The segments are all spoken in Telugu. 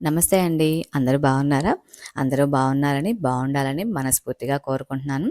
నమస్తే అండి. అందరూ బాగున్నారా? అందరూ బాగున్నారని, బాగుండాలని మనస్ఫూర్తిగా కోరుకుంటున్నాను.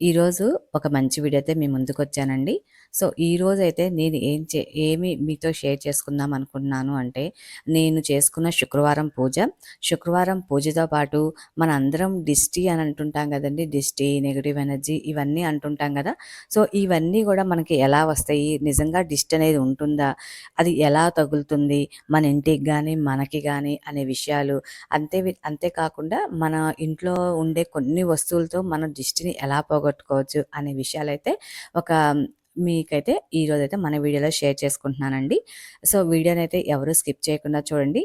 ఈరోజు ఒక మంచి వీడియో అయితే మీ ముందుకొచ్చానండి. సో, ఈరోజైతే నేను ఏం చే ఏమి మీతో షేర్ చేసుకుందాం అనుకుంటున్నాను అంటే, నేను చేసుకున్న శుక్రవారం పూజ. శుక్రవారం పూజతో పాటు మన అందరం దిష్టి అని అంటుంటాం కదండి దిష్టి, నెగిటివ్ ఎనర్జీ ఇవన్నీ అంటుంటాం కదా సో, ఇవన్నీ కూడా మనకి ఎలా వస్తాయి? నిజంగా దిష్టి అనేది ఉంటుందా? అది ఎలా తగులుతుంది? మన ఇంటికి కానీ మనకి కానీ అనే విషయాలు అంతే వి మన ఇంట్లో ఉండే కొన్ని వస్తువులతో మన దిష్టిని ఎలా పోగొట్టుకోవచ్చు అనే విషయాలైతే ఒక మీకైతే ఈరోజైతే మన వీడియోలో షేర్ చేసుకుంటున్నానండి. సో, వీడియోనైతే ఎవరు స్కిప్ చేయకుండా చూడండి.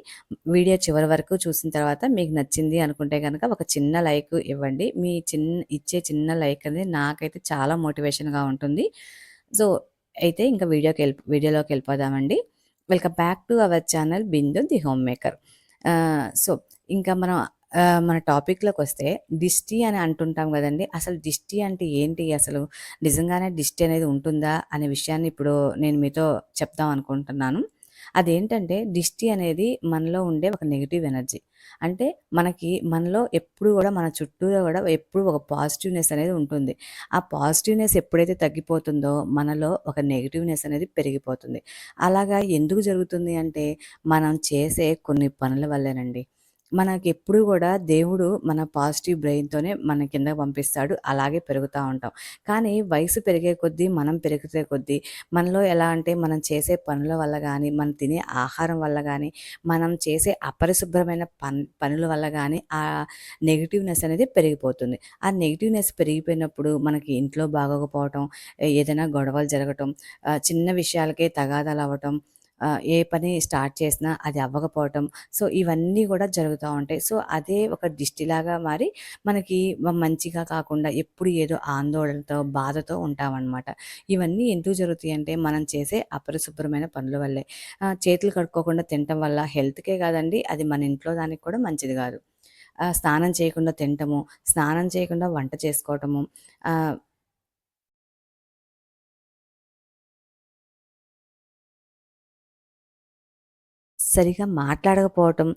వీడియో చివరి వరకు చూసిన తర్వాత మీకు నచ్చింది అనుకుంటే కనుక ఒక చిన్న లైక్ ఇవ్వండి. మీ చిన్న ఇచ్చే చిన్న లైక్ అనేది నాకైతే చాలా మోటివేషన్‌గా ఉంటుంది. సో, అయితే ఇంకా వీడియోకి వెళ్ళి వీడియోలోకి వెళ్ళిపోదామండి welcome back to our channel Bindu the home maker. So, ఇంకా మనం మన టాపిక్లోకి వస్తే దిష్టి అని అంటుంటాం కదండి అసలు దిష్టి అంటే ఏంటి అసలు? నిజంగానే దిష్టి అనేది ఉంటుందా? అనే విషయాన్ని ఇప్పుడు నేను మీతో చెప్దాం అనుకుంటున్నాను. అదేంటంటే దిష్టి అనేది మనలో ఉండే ఒక నెగిటివ్ ఎనర్జీ. అంటే మనకి మనలో ఎప్పుడు కూడా మన చుట్టూరా కూడా ఎప్పుడు ఒక పాజిటివ్‌నెస్ అనేది ఉంటుంది. ఆ పాజిటివ్‌నెస్ ఎప్పుడైతే తగ్గిపోతుందో మనలో ఒక నెగిటివ్నెస్ అనేది పెరిగిపోతుంది. అలాగా ఎందుకు జరుగుతుంది అంటే మనం చేసే కొన్ని పనుల వల్లేనండి. మనకి ఎప్పుడు కూడా దేవుడు మన పాజిటివ్ బ్రెయిన్‌తోనే మన కింద పంపిస్తాడు. అలాగే పెరుగుతూ ఉంటాం. కానీ వయసు పెరిగే కొద్దీ, మనం పెరిగితే కొద్దీ మనలో ఎలా అంటే మనం చేసే పనుల వల్ల కానీ మనం తినే ఆహారం వల్ల కానీ మనం చేసే అపరిశుభ్రమైన పన్ పనుల వల్ల కానీ ఆ నెగిటివ్నెస్ అనేది పెరిగిపోతుంది. ఆ నెగిటివ్నెస్ పెరిగిపోయినప్పుడు మనకి ఇంట్లో బాగోకపోవటం, ఏదైనా గొడవలు జరగటం, చిన్న విషయాలకే తగాదాలు అవ్వటం ఏ పని స్టార్ట్ చేసినా అది అవ్వకపోవటం. సో, ఇవన్నీ కూడా జరుగుతూ ఉంటాయి. సో, అదే ఒక దిష్టిలాగా మారి మనకి మంచిగా కాకుండా ఎప్పుడు ఏదో ఆందోళనతో, బాధతో ఉంటామన్నమాట ఇవన్నీ ఎందుకు జరుగుతాయంటే మనం చేసే అపరిశుభ్రమైన పనుల వల్లే. చేతులు కడుక్కోకుండా తినటం వల్ల హెల్త్‌కే కాదండి అది మన ఇంట్లో దానికి కూడా మంచిది కాదు స్నానం చేయకుండా తినటము, స్నానం చేయకుండా వంట చేసుకోవటము, సరిగా సరిగ్గా మాట్లాడకపోవటం,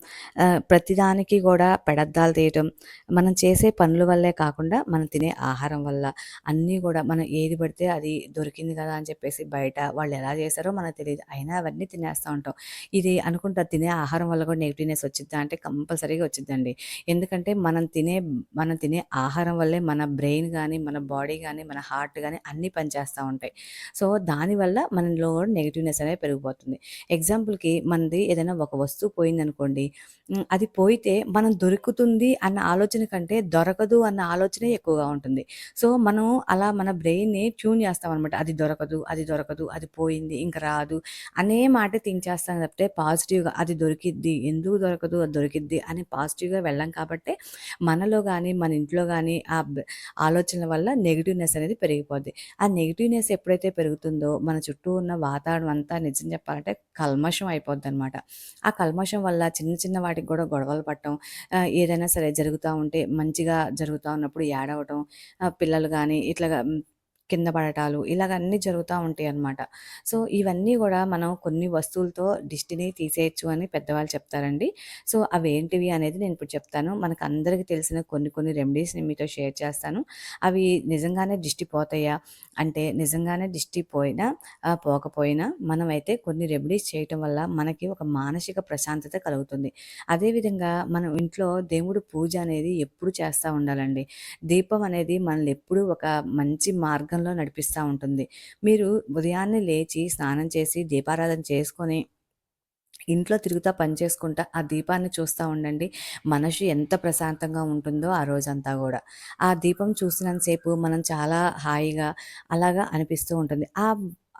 ప్రతిదానికి కూడా పెడద్దాలు తీయటం, మనం చేసే పనుల వల్లే కాకుండా, మనం తినే ఆహారం వల్ల, అన్నీ కూడా మనం ఏది పడితే అది దొరికింది కదా అని చెప్పేసి బయట వాళ్ళు ఎలా చేశారో మనకు తెలియదు అయినా అవన్నీ తినేస్తూ ఉంటాం. ఇది అనుకుంటా తినే ఆహారం వల్ల కూడా నెగిటివ్నెస్ వచ్చిద్దా అంటే కంపల్సరీగా వచ్చిద్దండి. ఎందుకంటే మనం తినే మనం తినే ఆహారం వల్లే మన బ్రెయిన్ కానీ మన బాడీ కానీ మన హార్ట్ కానీ అన్నీ పనిచేస్తూ ఉంటాయి. సో, దానివల్ల మనలో కూడా నెగిటివ్నెస్ అనేది పెరిగిపోతుంది. ఎగ్జాంపుల్‌కి మనది ఏదైనా ఒక వస్తువు పోయిందనుకోండి. అది పోయితే మనం దొరుకుతుంది అన్న ఆలోచన కంటే దొరకదు అన్న ఆలోచనే ఎక్కువగా ఉంటుంది. సో, మనం అలా మన బ్రెయిన్‌ని ట్యూన్ చేస్తామనమాట. అది దొరకదు, అది దొరకదు, అది పోయింది, ఇంకా రాదు అనే మాట థింక్ చేస్తాం తప్పితే పాజిటివ్‌గా అది దొరికిద్ది, ఎందుకు దొరకదు, అది దొరికిద్ది అని పాజిటివ్‌గా వెళ్ళం కాబట్టి మనలో కానీ మన ఇంట్లో కానీ ఆ ఆలోచనల వల్ల నెగిటివ్నెస్ అనేది పెరిగిపోద్ది. ఆ నెగిటివ్నెస్ ఎప్పుడైతే పెరుగుతుందో మన చుట్టూ ఉన్న వాతావరణం అంతా నిజం చెప్పాలంటే కల్మషం అయిపోద్ది అనమాట ఆ కల్మషం వల్ల చిన్న చిన్న వాటికి కూడా గొడవలు పడటం, ఏదైనా సరే జరుగుతూ ఉంటే మంచిగా జరుగుతూ ఉన్నప్పుడు ఏడవటం, పిల్లలు కానీ ఇట్లాగా కింద పడటాలు ఇలాగ అన్నీ ఉంటాయి అన్నమాట సో, ఇవన్నీ కూడా మనం కొన్ని వస్తువులతో దిష్టిని తీసేయచ్చు అని పెద్దవాళ్ళు చెప్తారండి. సో, అవి ఏంటివి అనేది నేను ఇప్పుడు చెప్తాను. మనకు అందరికీ తెలిసిన కొన్ని కొన్ని రెమెడీస్‌ని మీతో షేర్ చేస్తాను. అవి నిజంగానే దిష్టి పోతాయా? అంటే నిజంగానే దిష్టి పోయినా పోకపోయినా మనమైతే కొన్ని రెమెడీస్ చేయటం వల్ల మనకి ఒక మానసిక ప్రశాంతత కలుగుతుంది. అదేవిధంగా మనం ఇంట్లో దేవుడు పూజ అనేది ఎప్పుడు చేస్తూ ఉండాలండి. దీపం అనేది మనల్ని ఎప్పుడూ ఒక మంచి మార్గం మార్గంలో నడిపిస్తూ ఉంటుంది. మీరు ఉదయాన్నే లేచి స్నానం చేసి దీపారాధన చేసుకొని ఇంట్లో తిరుగుతా పని చేసుకుంటా ఆ దీపాన్ని చూస్తూ ఉండండి. మనసు ఎంత ప్రశాంతంగా ఉంటుందో ఆ రోజంతా కూడా ఆ దీపం చూసినంతసేపు మనం చాలా హాయిగా అలాగా అనిపిస్తూ ఉంటుంది. ఆ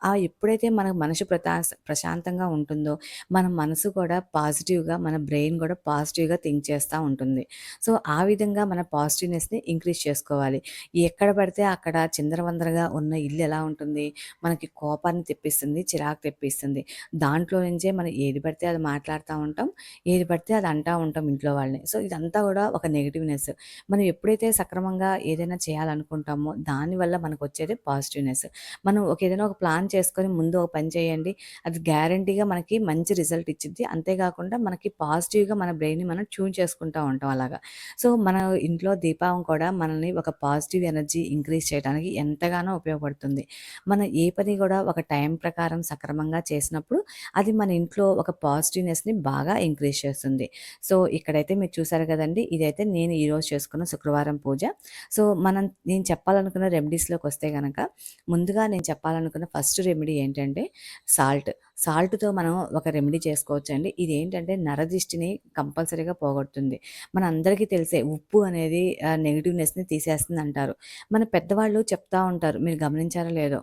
ఆ ఎప్పుడైతే మన మనసు ప్రతా ప్రశాంతంగా ఉంటుందో, మన మనసు కూడా పాజిటివ్‌గా, మన బ్రెయిన్ కూడా పాజిటివ్‌గా థింక్ చేస్తూ ఉంటుంది. సో, ఆ విధంగా మన పాజిటివ్‌నెస్‌ని ఇంక్రీజ్ చేసుకోవాలి. ఎక్కడ పడితే అక్కడ చిందరవందరగా ఉన్న ఇల్లు ఎలా ఉంటుంది? మనకి కోపాన్ని తెప్పిస్తుంది, చిరాకు తెప్పిస్తుంది. దాంట్లో నుంచే మనం ఏది పడితే అది మాట్లాడుతూ ఉంటాం. ఏది పడితే అది అంటూ ఉంటాం ఇంట్లో వాళ్ళని. సో, ఇదంతా కూడా ఒక నెగిటివ్నెస్ మనం ఎప్పుడైతే సక్రమంగా ఏదైనా చేయాలనుకుంటామో దానివల్ల మనకు వచ్చేది పాజిటివ్‌నెస్. మనం ఒక ఏదైనా ఒక ప్లాన్ చేసుకొని ముందు ఒక పని చేయండి. అది గ్యారంటీగా మనకి మంచి రిజల్ట్ ఇచ్చిద్ది. అంతే కాకుండా మనకి పాజిటివ్‌గా మన బ్రెయిన్‌ని మనం ట్యూన్ చేసుకుంటా ఉంటాం అలాగా. సో, మన ఇంట్లో దీపావం కూడా మనల్ని ఒక పాజిటివ్ ఎనర్జీ ఇంక్రీజ్ చేయడానికి ఎంతగానో ఉపయోగపడుతుంది. మనం ఏ పని కూడా ఒక టైం ప్రకారం సక్రమంగా చేసినప్పుడు అది మన ఇంట్లో ఒక పాజిటివ్‌నెస్‌ని బాగా ఇంక్రీజ్ చేస్తుంది. సో, ఇక్కడైతే మీరు చూసారు కదండి ఇదైతే నేను ఈరోజు చేసుకున్న శుక్రవారం పూజ. సో, మనం నేను చెప్పాలనుకున్న రెమెడీస్‌లోకొస్తే కనుక ముందుగా నేను చెప్పాలనుకున్న ఫస్ట్ రెమెడీ ఏంటంటే సాల్ట్. సాల్ట్‌తో మనం ఒక రెమెడీ చేసుకోవచ్చండి. ఏంటంటే నరదిష్టిని కంపల్సరీగా పోగొడుతుంది. మనందరికీ తెలిసే ఉప్పు అనేది నెగిటివ్నెస్ని తీసేస్తుంది అంటారు మన పెద్దవాళ్ళు చెప్తా ఉంటారు. మీరు గమనించారో లేదో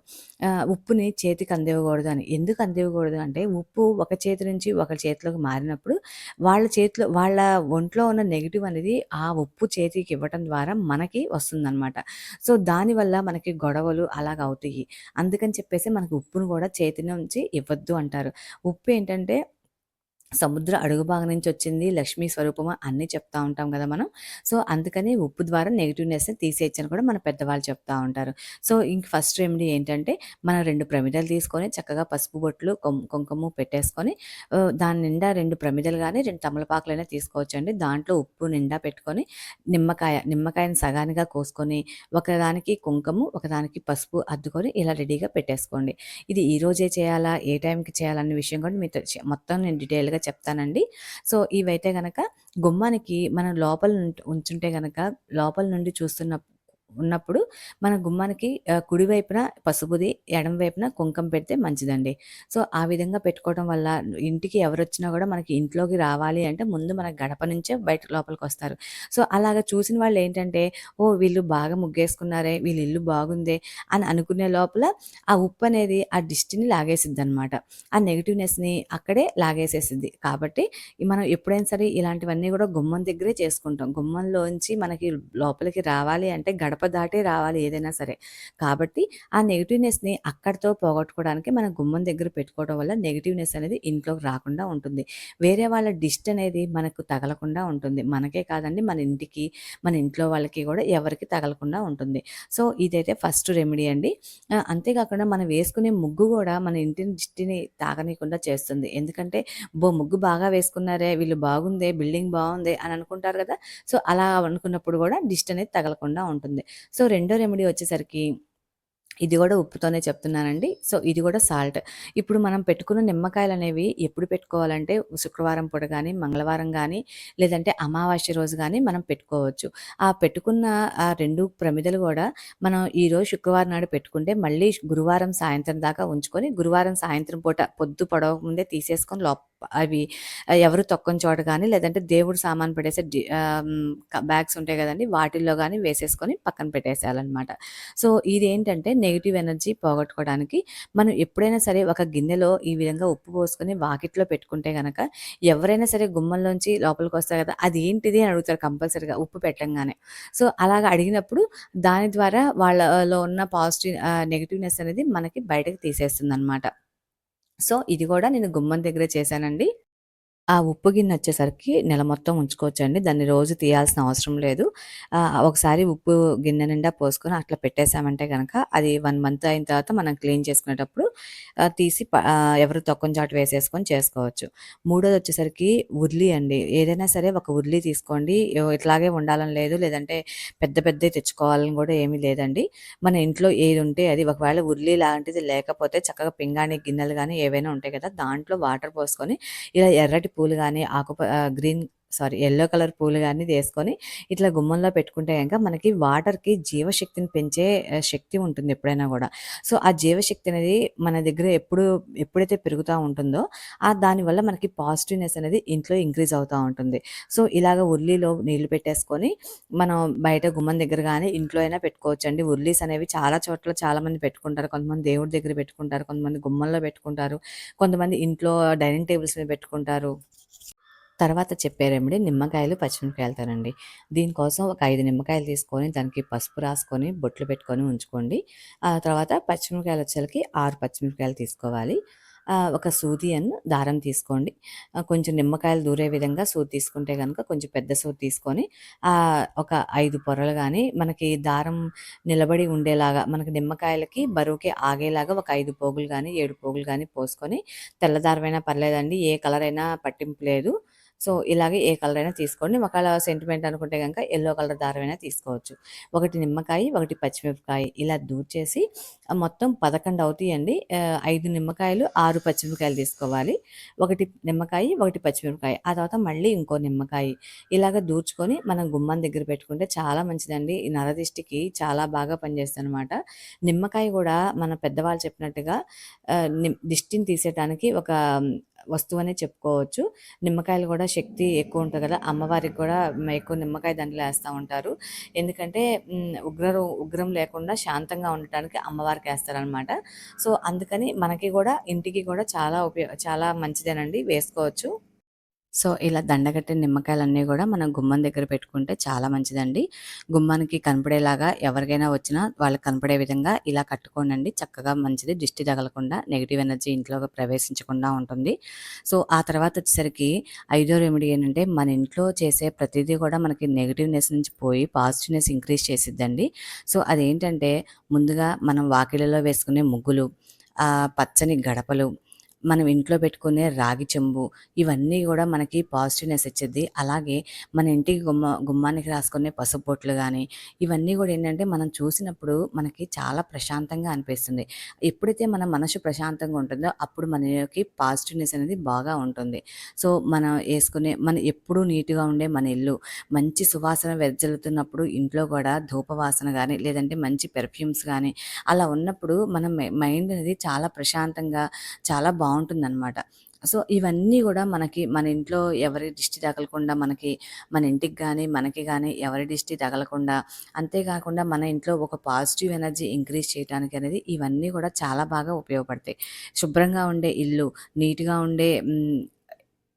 ఉప్పుని చేతికి అందివ్వకూడదు అని. ఎందుకు అందివ్వకూడదు అంటే ఉప్పు ఒక చేతి నుంచి ఒక చేతిలోకి మారినప్పుడు వాళ్ళ చేతిలో వాళ్ళ ఒంట్లో ఉన్న నెగిటివ్ అనేది ఆ ఉప్పు చేతికి ఇవ్వటం ద్వారా మనకి వస్తుందన్నమాట సో, దానివల్ల మనకి గొడవలు అలాగ అవుతాయి అందుకని చెప్పేసి మనకు ఉప్పును కూడా చేతి నుంచి ఇవ్వద్దు అంటారు. ఉప్పు ఏంటంటే సముద్ర అడుగు భాగం నుంచి వచ్చింది లక్ష్మీ స్వరూపము అన్నీ చెప్తా ఉంటాం కదా మనం. సో, అందుకని ఉప్పు ద్వారా నెగిటివ్నెస్ని తీసేయచ్చని కూడా మన పెద్దవాళ్ళు చెప్తా ఉంటారు. సో, ఇంక ఫస్ట్ రెమెడీ ఏంటంటే మనం రెండు ప్రమిదలు తీసుకొని చక్కగా పసుపు బొట్లు, కొం కుంకుమ పెట్టేసుకొని దాని నిండా రెండు ప్రమిదలు కానీ రెండు తమలపాకులైనా తీసుకోవచ్చండి. దాంట్లో ఉప్పు నిండా పెట్టుకొని నిమ్మకాయ, నిమ్మకాయని సగానిగా కోసుకొని ఒకదానికి కుంకుమ, ఒకదానికి పసుపు అద్దుకొని ఇలా రెడీగా పెట్టేసుకోండి. ఇది ఈ రోజే చేయాలా? ఏ టైంకి చేయాలనే విషయం కూడా మీతో మొత్తం నేను డీటెయిల్‌గా చెప్తానండి. సో, ఇవైతే గనక గుమ్మానికి మనం లోపల ఉంచుంటే గనక లోపల నుండి చూస్తున్న ఉన్నప్పుడు మన గుమ్మానికి కుడివైపున పసుపుది, ఎడం వైపున కుంకుమ పెడితే మంచిదండి. సో, ఆ విధంగా పెట్టుకోవడం వల్ల ఇంటికి ఎవరు వచ్చినా కూడా మనకి ఇంట్లోకి రావాలి అంటే ముందు మన గడప నుంచే బయట లోపలికి వస్తారు సో, అలాగా చూసిన వాళ్ళు ఏంటంటే ఓ వీళ్ళు బాగా ముగ్గేసుకున్నారే, వీళ్ళు ఇల్లు బాగుందే అని అనుకునే లోపల ఆ ఉప్పు అనేది ఆ దిష్టిని లాగేసిద్దనమాట. ఆ నెగిటివ్నెస్ని అక్కడే లాగేసేసిద్ది. కాబట్టి మనం ఎప్పుడైనా సరే ఇలాంటివన్నీ కూడా గుమ్మం దగ్గరే చేసుకుంటాం. గుమ్మంలోంచి మనకి లోపలికి రావాలి అంటే గడప దాటే రావాలి ఏదైనా సరే. కాబట్టి ఆ నెగిటివ్నెస్ని అక్కడితో పోగొట్టుకోవడానికి మనం గుమ్మం దగ్గర పెట్టుకోవడం వల్ల నెగిటివ్నెస్ అనేది ఇంట్లోకి రాకుండా ఉంటుంది. వేరే వాళ్ళ డిస్ట్ అనేది మనకు తగలకుండా ఉంటుంది. మనకే కాదండి మన ఇంటికి, మన ఇంట్లో వాళ్ళకి కూడా ఎవరికి తగలకుండా ఉంటుంది. సో, ఇదైతే ఫస్ట్ రెమెడీ అండి. అంతేకాకుండా మనం వేసుకునే ముగ్గు కూడా మన ఇంటిని దిష్టిని తాగనీయకుండా చేస్తుంది. ఎందుకంటే, బో ముగ్గు బాగా వేసుకున్నారే, వీళ్ళు బాగుందే, బిల్డింగ్ బాగుంది అని అనుకుంటారు కదా సో, అలా అనుకున్నప్పుడు కూడా డిస్ట్ అనేది తగలకుండా ఉంటుంది. సో, రెండో రెమెడీ వచ్చేసరికి ఇది కూడా ఉప్పుతోనే చెప్తున్నానండి. సో, ఇది కూడా సాల్ట్. ఇప్పుడు మనం పెట్టుకున్న నిమ్మకాయలు అనేవి ఎప్పుడు పెట్టుకోవాలంటే శుక్రవారం పూట కానీ మంగళవారం కానీ లేదంటే అమావాస్య రోజు కానీ మనం పెట్టుకోవచ్చు. ఆ పెట్టుకున్న ఆ రెండు ప్రమిదలు కూడా మనం ఈరోజు శుక్రవారం నాడు పెట్టుకుంటే మళ్ళీ గురువారం సాయంత్రం దాకా ఉంచుకొని, గురువారం సాయంత్రం పూట పొద్దు పొడవ ముందే తీసేసుకొని లోప అవి ఎవరు తొక్కని చోట కానీ లేదంటే దేవుడు సామాను పడేసే బ్యాగ్స్ ఉంటాయి కదండి వాటిల్లో కానీ వేసేసుకొని పక్కన పెట్టేసేయాలన్నమాట సో, ఇదేంటంటే నెగిటివ్ ఎనర్జీ పోగొట్టుకోవడానికి మనం ఎప్పుడైనా సరే ఒక గిన్నెలో ఈ విధంగా ఉప్పు పోసుకొని వాకిట్లో పెట్టుకుంటే కనుక ఎవరైనా సరే గుమ్మంలోంచి కదా అది ఏంటిది అని అడుగుతారు కంపల్సరీగా ఉప్పు పెట్టంగానే. సో, అలాగా అడిగినప్పుడు దాని ద్వారా వాళ్ళలో ఉన్న పాజిటివ్ నెగిటివ్నెస్ అనేది మనకి బయటకి తీసేస్తుందనమాట. సో, ఇది కూడా నేను గుమ్మం దగ్గరే చేశానండి. ఆ ఉప్పు గిన్నె వచ్చేసరికి నెల మొత్తం ఉంచుకోవచ్చండి. దాన్ని రోజు తీయాల్సిన అవసరం లేదు. ఒకసారి ఉప్పు గిన్నె నిండా పోసుకొని అట్లా పెట్టేసామంటే కనుక అది వన్ మంత్ అయిన తర్వాత మనం క్లీన్ చేసుకునేటప్పుడు తీసి ఎవరు తొక్కని చాటు వేసేసుకొని చేసుకోవచ్చు. మూడోది వచ్చేసరికి ఉర్లీ అండి. ఏదైనా సరే ఒక ఉర్లీ తీసుకోండి. ఇట్లాగే ఉండాలని లేదు. లేదంటే పెద్ద పెద్ద తెచ్చుకోవాలని కూడా ఏమీ లేదండి. మన ఇంట్లో ఏది ఉంటే అది ఒకవేళ ఉర్లీ లాంటిది లేకపోతే చక్కగా పింగాణి గిన్నెలు కానీ ఏవైనా ఉంటాయి కదా దాంట్లో వాటర్ పోసుకొని ఇలా ఎర్రటి పూలు గానీ, ఆకుప ఆహ్, గ్రీన్ సారీ ఎల్లో కలర్ పూలు కానీ తీసుకొని ఇట్లా గుమ్మంలో పెట్టుకుంటే గనక మనకి వాటర్‌కి జీవశక్తిని పెంచే శక్తి ఉంటుంది ఎప్పుడైనా కూడా సో, ఆ జీవశక్తి అనేది మన దగ్గర ఎప్పుడు ఎప్పుడైతే పెరుగుతూ ఉంటుందో ఆ దానివల్ల మనకి పాజిటివ్‌నెస్ అనేది ఇంట్లో ఇంక్రీజ్ అవుతూ ఉంటుంది. సో, ఇలాగ ఉర్లీలో నీళ్ళు పెట్టేసుకొని మనం బయట గుమ్మం దగ్గర కానీ ఇంట్లో అయినా పెట్టుకోవచ్చండి. ఉర్లీస్ అనేవి చాలా చోట్ల చాలామంది పెట్టుకుంటారు. కొంతమంది దేవుడి దగ్గర పెట్టుకుంటారు. కొంతమంది గుమ్మంలో పెట్టుకుంటారు. కొంతమంది ఇంట్లో డైనింగ్ టేబుల్స్ మీద పెట్టుకుంటారు. తర్వాత చెప్పే రెమెడీ నిమ్మకాయలు, పచ్చిమిరపకాయలతోనండి. దీనికోసం ఒక ఐదు నిమ్మకాయలు తీసుకొని దానికి పసుపు రాసుకొని, బొట్లు పెట్టుకొని ఉంచుకోండి. ఆ తర్వాత పచ్చిమిరపకాయలొచ్చేసరికి 6 పచ్చిమిరపకాయలు తీసుకోవాలి. ఒక సూది అను దారం తీసుకోండి. కొంచెం నిమ్మకాయలు దూరే విధంగా సూది తీసుకుంటే కనుక కొంచెం పెద్ద సూది తీసుకొని ఒక ఐదు పొరలు కానీ మనకి దారం నిలబడి ఉండేలాగా మనకి నిమ్మకాయలకి బరువుకి ఆగేలాగా ఒక ఐదు పోగులు కానీ ఏడు పోగులు కానీ పోసుకొని తెల్ల దారమైనా పర్లేదండి. ఏ కలర్ అయినా పట్టింపు లేదు. సో, ఇలాగే ఏ కలర్ అయినా తీసుకోండి. ఒకవేళ సెంటిమెంట్ అనుకుంటే కనుక ఎల్లో కలర్ దారమైనా తీసుకోవచ్చు. ఒకటి నిమ్మకాయ, ఒకటి పచ్చిమిరపకాయ ఇలా దూర్చేసి మొత్తం 11 అవుతాయండి. ఐదు నిమ్మకాయలు, ఆరు పచ్చిమిరపకాయలు తీసుకోవాలి. ఒకటి నిమ్మకాయ, ఒకటి పచ్చిమిరపకాయ. ఆ తర్వాత మళ్ళీ ఇంకో నిమ్మకాయ. ఇలాగ దూర్చుకొని మనం గుమ్మం దగ్గర పెట్టుకుంటే చాలా మంచిదండి. ఈ నరదిష్టికి చాలా బాగా పనిచేస్తదనమాట. నిమ్మకాయ కూడా మన పెద్దవాళ్ళు చెప్పినట్టుగా నిమ్ దిష్టిని తీసేయటానికి ఒక వస్తువు అనే చెప్పుకోవచ్చు. నిమ్మకాయలు కూడా శక్తి ఎక్కువ ఉంటుంది కదా అమ్మవారికి కూడా ఎక్కువ నిమ్మకాయ దండలు వేస్తూ ఉంటారు. ఎందుకంటే ఉగ్ర ఉగ్రం లేకుండా శాంతంగా ఉండటానికి అమ్మవారికి వేస్తారనమాట సో, అందుకని మనకి కూడా ఇంటికి కూడా చాలా ఉపయోగ చాలా మంచిదేనండి వేసుకోవచ్చు. సో, ఇలా దండగట్టిన నిమ్మకాయలన్నీ కూడా మనం గుమ్మం దగ్గర పెట్టుకుంటే చాలా మంచిదండి. గుమ్మానికి కనపడేలాగా ఎవరికైనా వచ్చినా వాళ్ళకి కనపడే విధంగా ఇలా కట్టుకోనండి చక్కగా మంచిది దిష్టి తగలకుండా, నెగెటివ్ ఎనర్జీ ఇంట్లోకి ప్రవేశించకుండా ఉంటుంది. సో, ఆ తర్వాత వచ్చేసరికి ఐదో రెమెడీ ఏంటంటే మన ఇంట్లో చేసే ప్రతిదీ కూడా మనకి నెగిటివ్నెస్ నుంచి పోయి పాజిటివ్‌నెస్ ఇంక్రీజ్ చేసిద్దండి. సో, అదేంటంటే ముందుగా మనం వాకిలిలో వేసుకునే ముగ్గులు, పచ్చని గడపలు, మనం ఇంట్లో పెట్టుకునే రాగి చెంబు ఇవన్నీ కూడా మనకి పాజిటివ్‌నెస్ ఇచ్చేది అలాగే మన ఇంటికి గుమ్మ గుమ్మానికి రాసుకునే పసుపు బొట్లు కానీ ఇవన్నీ కూడా ఏంటంటే మనం చూసినప్పుడు మనకి చాలా ప్రశాంతంగా అనిపిస్తుంది. ఎప్పుడైతే మన మనసు ప్రశాంతంగా ఉంటుందో అప్పుడు మనకి పాజిటివ్‌నెస్ అనేది బాగా ఉంటుంది. సో, మనం వేసుకునే మన ఎప్పుడూ నీట్‌గా ఉండే మన ఇల్లు, మంచి సువాసన వెదజల్లుతున్నప్పుడు ఇంట్లో కూడా ధూపవాసన కానీ లేదంటే మంచి పెర్ఫ్యూమ్స్ కానీ అలా ఉన్నప్పుడు మన మైండ్ అనేది చాలా ప్రశాంతంగా చాలా బాగుంటుందన్నమాట సో, ఇవన్నీ కూడా మనకి మన ఇంట్లో ఎవరి దిష్టి తగలకుండా మనకి మన ఇంటికి కానీ మనకి కానీ ఎవరి దిష్టి తగలకుండా అంతేకాకుండా మన ఇంట్లో ఒక పాజిటివ్ ఎనర్జీ ఇంక్రీజ్ చేయటానికి అనేది ఇవన్నీ కూడా చాలా బాగా ఉపయోగపడతాయి. శుభ్రంగా ఉండే ఇల్లు, నీట్‌గా ఉండే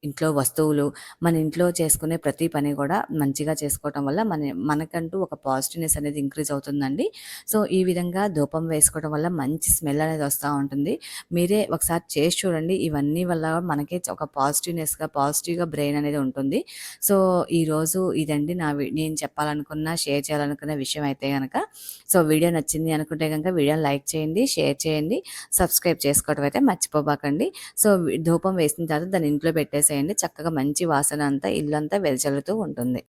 ఇంట్లో వస్తువులు, మన ఇంట్లో చేసుకునే ప్రతి పని కూడా మంచిగా చేసుకోవటం వల్ల మన మనకంటూ ఒక పాజిటివ్‌నెస్ అనేది ఇంక్రీజ్ అవుతుందండి. సో, ఈ విధంగా ధూపం వేసుకోవడం వల్ల మంచి స్మెల్ అనేది వస్తూ ఉంటుంది. మీరే ఒకసారి చేసి చూడండి. ఇవన్నీ వల్ల మనకే ఒక పాజిటివ్‌నెస్‌గా, పాజిటివ్‌గా బ్రెయిన్ అనేది ఉంటుంది. సో, ఈరోజు ఇదండి నా వి నేను చెప్పాలనుకున్న, షేర్ చేయాలనుకున్న విషయం అయితే కనుక సో, వీడియో నచ్చింది అనుకుంటే కనుక వీడియోని లైక్ చేయండి, షేర్ చేయండి, సబ్స్క్రైబ్ చేసుకోవడం అయితే మర్చిపోబాకండి. సో, ధూపం వేసిన తర్వాత దాన్ని ఇంట్లో పెట్టేసి పెట్టేసేయండి. చక్కగా మంచి వాసన అంతా ఇల్లంతా వెదజల్లుతూ ఉంటుంది.